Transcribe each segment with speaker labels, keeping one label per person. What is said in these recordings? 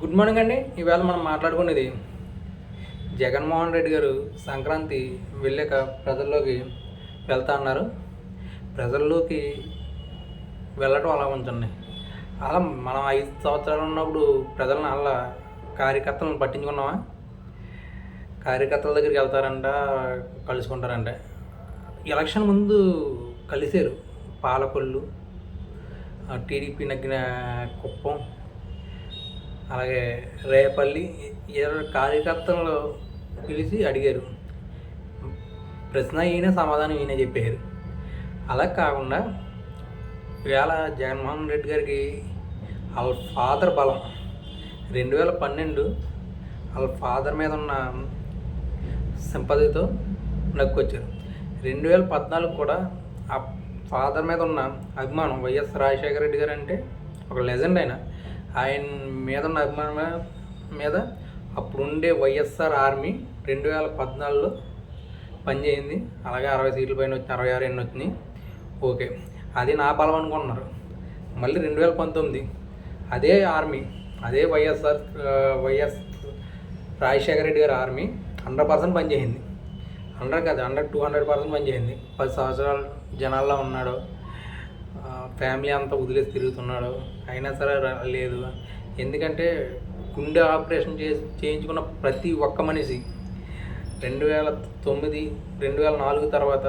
Speaker 1: Good morning అండి. ఈవేళ మనం మాట్లాడుకునేది జగన్మోహన్ రెడ్డి గారు సంక్రాంతి వెళ్ళాక ప్రజల్లోకి వెళ్తా అన్నారు. ప్రజల్లోకి వెళ్ళటం అలా ఉంచండి. అలా మనం ఐదు సంవత్సరాలు ఉన్నప్పుడు ప్రజలను అలా కార్యకర్తలను పట్టించుకున్నామా? కార్యకర్తల దగ్గరికి వెళ్తారంట కలుసుకుంటారంట. ఎలక్షన్ ముందు కలిసారు పాలకొల్లు టీడీపీ నగ్గిన కుప్పం అలాగే రేపల్లి ఇరవై కార్యకర్తలు పిలిచి అడిగారు. ప్రశ్న ఈయన సమాధానం ఈయన చెప్పారు అలా కాకుండా ఇవాళ జగన్మోహన్ రెడ్డి గారికి వాళ్ళ ఫాదర్ బలం. రెండు వేల పన్నెండు వాళ్ళ ఫాదర్ మీద ఉన్న సింపతితో నక్కొచ్చారు రెండు వేల పద్నాలుగు కూడా ఆ ఫాదర్ మీద ఉన్న అభిమానం వైఎస్ రాజశేఖర రెడ్డి గారు అంటే ఒక లెజెండ్ అయినా ఆయన మీద ఉన్న అభిమానం మీద. అప్పుడుండే వైఎస్ఆర్ ఆర్మీ రెండు వేల పద్నాలుగులో పనిచేయింది. అలాగే అరవై సీట్ల పైన వచ్చింది అరవై ఆరు ఎన్ని వచ్చినాయి. ఓకే. అది నా బలం అనుకుంటున్నారు. మళ్ళీ రెండు వేల పంతొమ్మిది అదే ఆర్మీ అదే వైఎస్ఆర్ వైఎస్ రాజశేఖర రెడ్డి గారి ఆర్మీ హండ్రెడ్ పర్సెంట్ పనిచేసింది. హండ్రెడ్ కాదు హండ్రెడ్ టూ హండ్రెడ్ పర్సెంట్ పనిచేసింది. పది సంవత్సరాలు జనాల్లో ఉన్నాడు. ఫ్యామిలీ అంతా వదిలేసి తిరుగుతున్నాడు. అయినా సరే రా- లేదు. ఎందుకంటే గుండె ఆపరేషన్ చేసి చేయించుకున్న ప్రతి ఒక్క మనిషి రెండు వేల తొమ్మిది రెండు వేల నాలుగు తర్వాత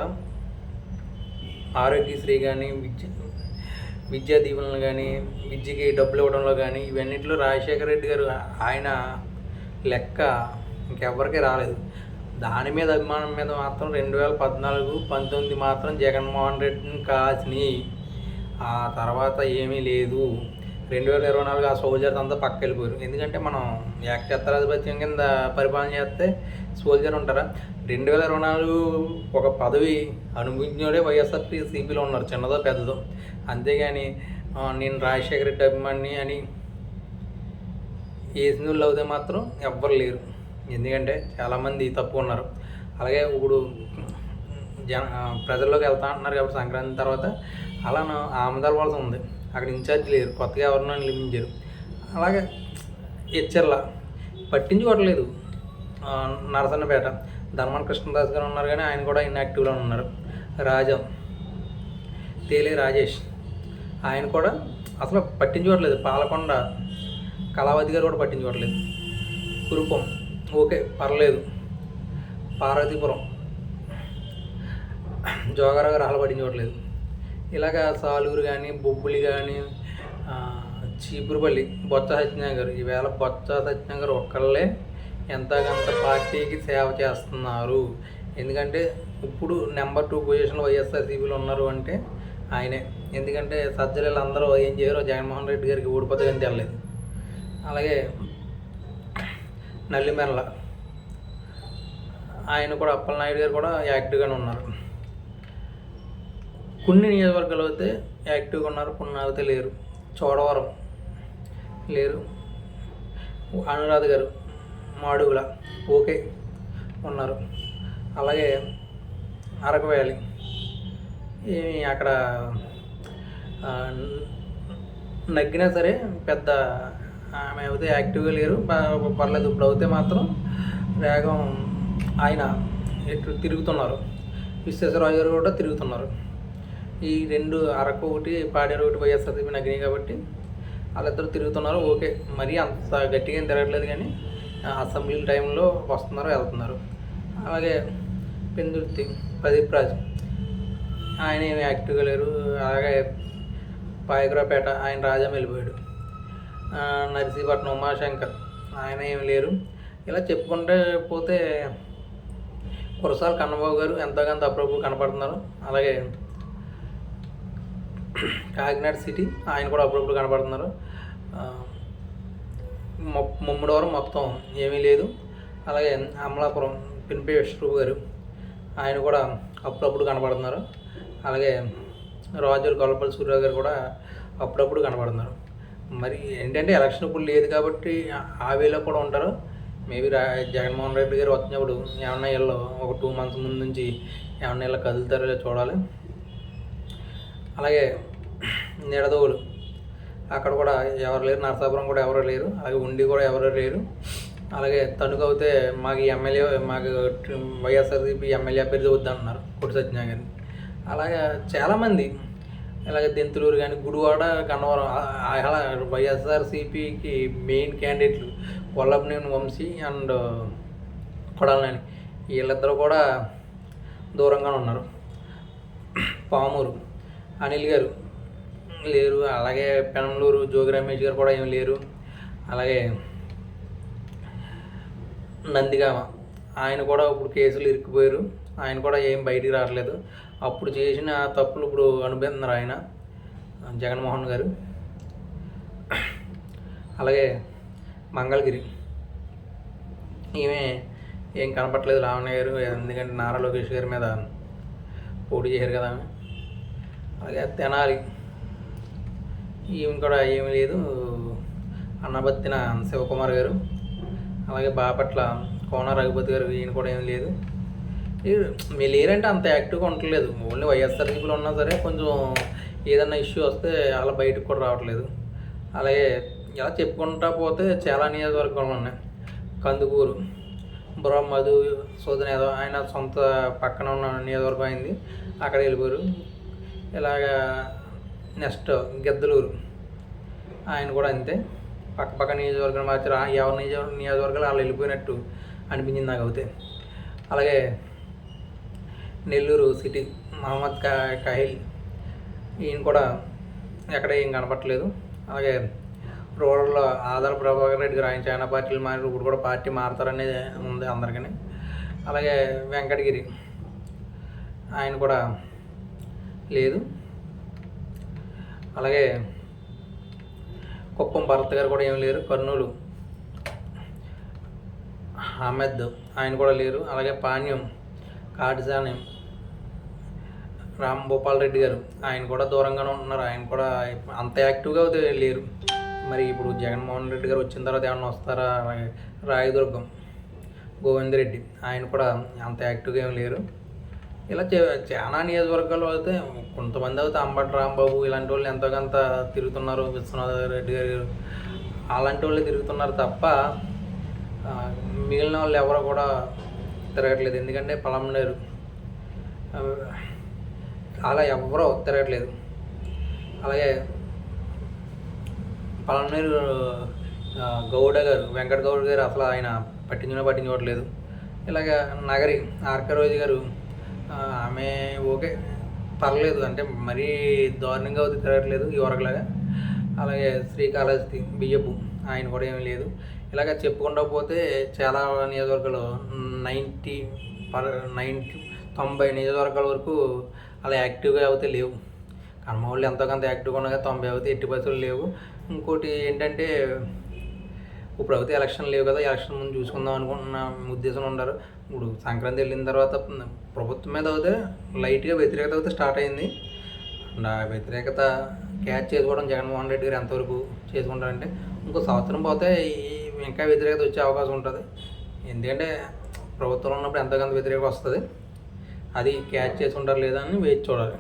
Speaker 1: ఆరోగ్యశ్రీ కానీ విద్య విద్యా దీవెనలు కానీ విద్యకి డబ్బులు ఇవ్వడంలో కానీ ఇవన్నింటిలో రాజశేఖర రెడ్డి గారు ఆయన లెక్క ఇంకెవ్వరికీ రాలేదు. దాని మీద అభిమానం మీద మాత్రం రెండు వేల పద్నాలుగు పంతొమ్మిది మాత్రం జగన్మోహన్ రెడ్డిని కాసినాయి ఆ తర్వాత ఏమీ లేదు. రెండు వేల ఇరవై నాలుగు ఆ సోల్జర్స్ అంతా పక్క వెళ్ళిపోయారు ఎందుకంటే మనం ఏకఛత్రాధిపత్యం కింద పరిపాలన చేస్తే సోల్జర్ ఉంటారా? రెండు వేల ఇరవై నాలుగు ఒక పదవి అనుభవించినోడే వైఎస్ఆర్ సిపిలో ఉన్నారు చిన్నదో పెద్దదో. అంతేగాని నేను రాజశేఖర రెడ్డి అభిమాని అని వేసిన వాళ్ళు అవుతే మాత్రం ఎవ్వరు లేరు. ఎందుకంటే చాలామంది తప్పు ఉన్నారు. అలాగే ఇప్పుడు జన ప్రజల్లోకి వెళ్తా అంటున్నారు కాబట్టి సంక్రాంతి తర్వాత అలా ఆమదాల వలస ఉంది. అక్కడ ఇన్ఛార్జ్ లేరు కొత్తగా ఎవరినో నిలిపించారు అలాగే హెచ్చర్ల పట్టించుకోవట్లేదు. నరసన్నపేట. ధర్మన్ కృష్ణదాస్ గారు ఉన్నారు కానీ ఆయన కూడా ఇన్యాక్టివ్లో ఉన్నారు. రాజం. తేలే రాజేష్. ఆయన కూడా అసలు పట్టించుకోవట్లేదు. పాలకొండ కళావతి గారు కూడా పట్టించుకోవట్లేదు. కురుపం. ఓకే పర్లేదు. పార్వతీపురం. జోగారావు గారు అసలు పట్టించుకోవట్లేదు. ఇలాగ సాలూరు కానీ బొబ్బులి కానీ చీపురుపల్లి బొత్స సత్యనగర్. గారు ఈవేళ బొత్స సత్యనగర్ గారు ఒక్కళ్ళే ఎంతకంత పార్టీకి సేవ చేస్తున్నారు. ఎందుకంటే ఇప్పుడు నెంబర్ టూ పొజిషన్లో వైఎస్ఆర్సీపీలో ఉన్నారు అంటే ఆయనే. ఎందుకంటే సజ్జలు అందరూ ఏం చేయరు జగన్మోహన్ రెడ్డి గారికి ఓడిపోతే కానీ తెల్లలేదు అలాగే నల్లిమెల్ల ఆయన కూడా అప్పలనాయుడు గారు కూడా యాక్టివ్గానే ఉన్నారు. కొన్ని నియోజకవర్గాలు అయితే యాక్టివ్గా ఉన్నారు కొన్ని అయితే లేరు. చోడవరం లేరు. అనురాధ గారు మాడుగుల ఓకే ఉన్నారు. అలాగే అరకు వ్యాలీ ఏమి అక్కడ నగ్గినా సరే పెద్ద ఆమె అయితే యాక్టివ్గా లేరు. పర్లేదు ఇప్పుడు అయితే మాత్రం వేగం ఆయన తిరుగుతున్నారు. విశ్వేశ్వరరావు గారు కూడా తిరుగుతున్నారు. ఈ రెండు అరకు ఒకటి పాడేరు ఒకటి వైఎస్ఆర్సీపీ నగినాయి కాబట్టి వాళ్ళిద్దరు తిరుగుతున్నారు. ఓకే మరీ అంత గట్టిగా ఏం తిరగట్లేదు కానీ అసెంబ్లీ టైంలో వస్తున్నారు వెళ్తున్నారు. అలాగే పెందుర్తి ప్రదీప్ రాజ్ ఆయన ఏమి యాక్టివ్గా లేరు. అలాగే పాయకురాపేట ఆయన రాజా వెళ్ళిపోయాడు. నర్సీపట్నం ఉమాశంకర్ ఆయన ఏమి లేరు. ఇలా చెప్పుకుంటే పోతే కురసాల కన్నబాబు గారు ఎంతోకంత అప్పుడప్పుడు కనపడుతున్నారు. అలాగే కాకినాడ సిటీ. ఆయన కూడా అప్పుడప్పుడు కనపడుతున్నారు ఆ, ముమ్మడివరం మొత్తం ఏమీ లేదు. అలాగే అమలాపురం పిన్పే విశ్వరూప్ గారు ఆయన కూడా అప్పుడప్పుడు కనపడుతున్నారు అలాగే రాజు గొల్లపల్లి సూర్యరావు గారు కూడా అప్పుడప్పుడు కనపడుతున్నారు మరి ఏంటంటే ఎలక్షన్ ఇప్పుడు లేదు కాబట్టి ఆ- వేలో కూడా ఉంటారు. మేబీ రా జగన్మోహన్ రెడ్డి గారు వచ్చినప్పుడు ఏమన్నా వీళ్ళు ఒక టూ మంత్స్ ముందు నుంచి ఏమన్నా వీళ్ళు కదులుతారో చూడాలి. అలాగే నిడదవులు. అక్కడ కూడా ఎవరు లేరు నరసాపురం కూడా ఎవరు లేరు అలాగే ఉండి కూడా ఎవరు లేరు. అలాగే తణుకు అయితే మాకు ఎమ్మెల్యే మాకు వైఎస్ఆర్సీపీ ఎమ్మెల్యే అభ్యర్థి వద్దన్నారు కొట్టి సత్యనారాయణ గారిని. అలాగే చాలామంది ఇలాగే దెంతులూరు కానీ గుడివాడ గన్నవరం అలా వైఎస్ఆర్సీపీకి మెయిన్ క్యాండిడేట్లు వల్లభనేని వంశీ అండ్ కొడాలని వీళ్ళిద్దరూ కూడా దూరంగానే ఉన్నారు. పామూరు. అనిల్ గారు. లేరు. అలాగే పెనంలూరు జోగి రమేష్ గారు కూడా ఏం లేరు. అలాగే నందిగామ. ఆయన కూడా ఇప్పుడు కేసులు ఇరుక్కుపోయారు ఆయన కూడా ఏం బయటికి రావట్లేదు. అప్పుడు చేసిన తప్పులు ఇప్పుడు అనుభవిస్తున్నారు ఆయన జగన్మోహన్ గారు. అలాగే మంగళగిరి. ఈమె ఏం కనపట్లేదు. రావణ గారు ఎందుకంటే నారా లోకేష్ గారి మీద పోటీ చేశారు కదా ఆమె. అలాగే తెనాలి. ఈమె కూడా ఏమీ లేదు. అన్నబత్తిన శివకుమార్ గారు అలాగే బాపట్ల కోన రఘుపతి గారు ఈయన కూడా ఏం లేదు. మీరు లేరంటే అంత యాక్టివ్గా ఉండట్లేదు. ఓన్లీ వైఎస్ఆర్ వైఎస్ఆర్సీపీలో ఉన్నా సరే కొంచెం ఏదన్నా ఇష్యూ వస్తే అలా బయటకు కూడా రావట్లేదు. అలాగే ఇలా చెప్పుకుంటా పోతే చాలా నియోజకవర్గాలు ఉన్నాయి. కందుకూరు బుర్ర మధు సోదన ఏదో ఆయన సొంత పక్కన ఉన్న నియోజకవర్గం అయింది. అక్కడ వెళ్ళిపోయారు. ఇలాగా నెక్స్ట్ గిద్దలూరు. ఆయన కూడా అంతే. పక్క పక్క నియోజకవర్గం మార్చారు ఎవరి నియోజ నియోజకవర్గాలు వాళ్ళు వెళ్ళిపోయినట్టు అనిపించింది నాకు అయితే. అలాగే నెల్లూరు సిటీ మహమ్మద్ కా కహిల్ ఈయన కూడా ఎక్కడ ఏం కనపట్లేదు అలాగే రూరల్లో ఆధార్ ప్రభాకర్ రెడ్డి గారు ఆయన చాలా పార్టీలు మారి ఇప్పుడు కూడా పార్టీ మారుతారనేది ఉంది అందరికీ అలాగే వెంకటగిరి ఆయన కూడా లేదు. అలాగే కుప్పం భరత్ గారు కూడా ఏం లేరు. కర్నూలు అహ్మద్ ఆయన కూడా లేరు. అలాగే పాణ్యం కాటిసాని రామ్ భూపాల్ రెడ్డి గారు ఆయన కూడా దూరంగానే ఉంటున్నారు. ఆయన కూడా అంత యాక్టివ్గా లేరు. మరి ఇప్పుడు జగన్మోహన్ రెడ్డి గారు వచ్చిన తర్వాత ఏమన్నా వస్తారా? రాయదుర్గం రాయదుర్గం గోవిందరెడ్డి ఆయన కూడా అంత యాక్టివ్గా ఏం లేరు. ఇలా చే- చాలా నియోజకవర్గాలు అయితే కొంతమంది అయితే అంబటి రాంబాబు ఇలాంటి వాళ్ళు ఎంతో కొంత తిరుగుతున్నారు విశ్వనాథ్ రెడ్డి గారు. అలాంటి వాళ్ళు తిరుగుతున్నారు తప్ప మిగిలిన వాళ్ళు ఎవరు కూడా తిరగట్లేదు. ఎందుకంటే పలమనేరు అలా ఎవరో తిరగట్లేదు. అలాగే పలమనేరు గౌడ గారు వెంకట గౌడ్ గారు అసలు ఆయన పట్టించుకునే పట్టించుకోవట్లేదు. ఇలాగ నగరి ఆర్కే రోజు గారు ఆమె ఓకే పర్లేదు అంటే మరీ దారుణంగా అవుతుంది తిరగట్లేదు ఈ వరకులాగా. అలాగే శ్రీకాళహస్తి బియ్యపు ఆయన కూడా ఏమీ లేదు. ఇలాగ చెప్పుకుండా పోతే చాలా నియోజకవర్గాలు నైంటీ పర్ నైంటీ తొంభై నియోజకవర్గాల వరకు అలా యాక్టివ్గా అయితే లేవు. కర్మ వాళ్ళు ఎంతో కొంత యాక్టివ్గా ఉండగా తొంభై అయితే ఎట్టి బస్సులు లేవు. ఇంకోటి ఏంటంటే ఇప్పుడు అయితే ఎలక్షన్ లేవు కదా ఎలక్షన్ ముందు చూసుకుందాం అనుకుంటున్న ఉద్దేశం ఉండరు. ఇప్పుడు సంక్రాంతి వెళ్ళిన తర్వాత ప్రభుత్వం మీద అయితే లైట్గా వ్యతిరేకత అయితే స్టార్ట్ అయింది. అండ్ ఆ వ్యతిరేకత క్యాచ్ చేసుకోవడం జగన్మోహన్ రెడ్డి గారు ఎంతవరకు చేసుకుంటారంటే ఇంకో సంవత్సరం పోతే ఇంకా వ్యతిరేకత వచ్చే అవకాశం ఉంటుంది. ఎందుకంటే ప్రభుత్వంలో ఉన్నప్పుడు ఎంతో కొంత వ్యతిరేకత వస్తుంది. అది క్యాచ్ చేసుకుంటారు లేదా అని వేచి చూడాలి.